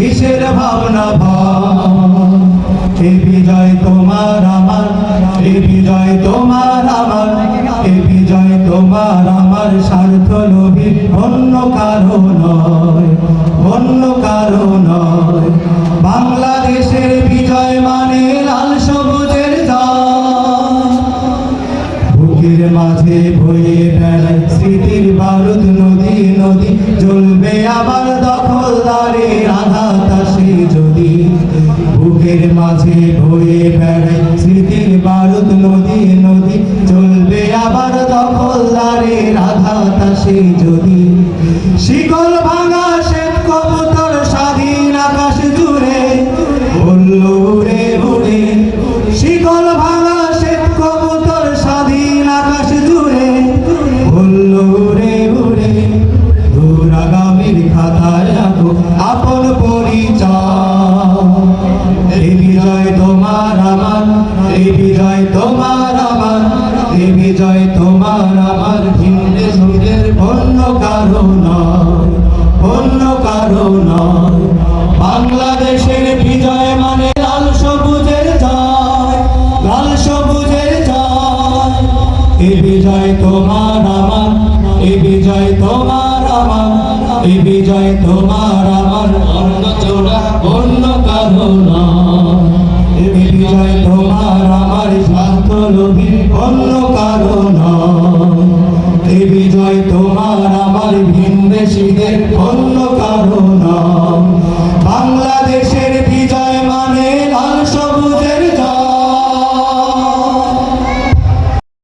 কিসের ভাবনা ভাব। এ বিজয় তোমার আমার, এ বিজয় তোমার আমার, এ বিজয় তোমার আমার স্বার্থ লোভী অন্য কারও নয় অন্য কারও নয়। বাংলাদেশের বিজয় মানে লাল সবুজের জয় বুকের মাঝে বয়ে স্মৃতির বারুদ নদী নদী জ্বলবে আবার দখলদারে আঘাত আসে যদি। বুকের মাঝে বয়ে বেড়ায় স্মৃতির বারুদ নদী নদী জ্বলবে আবার দখলদারে আঘাত আসে যদি। শিকল ভাঙা আপন পরিচয়। এই বিজয় তোমার আমার এই বিজয় তোমার আমার এই বিজয় তোমার আমার। ভিন্নে সুদের অন্য কারও নয়, অন্য কারও নয়। এই বিজয় তোমার আমার এই বিজয় তোমার আমার এই বিজয় তোমার আমার। অন্য চোরা, অন্য কারও এই বিজয় তোমার আমার স্বাস্থ্য লোভী, অন্য কারও নয়।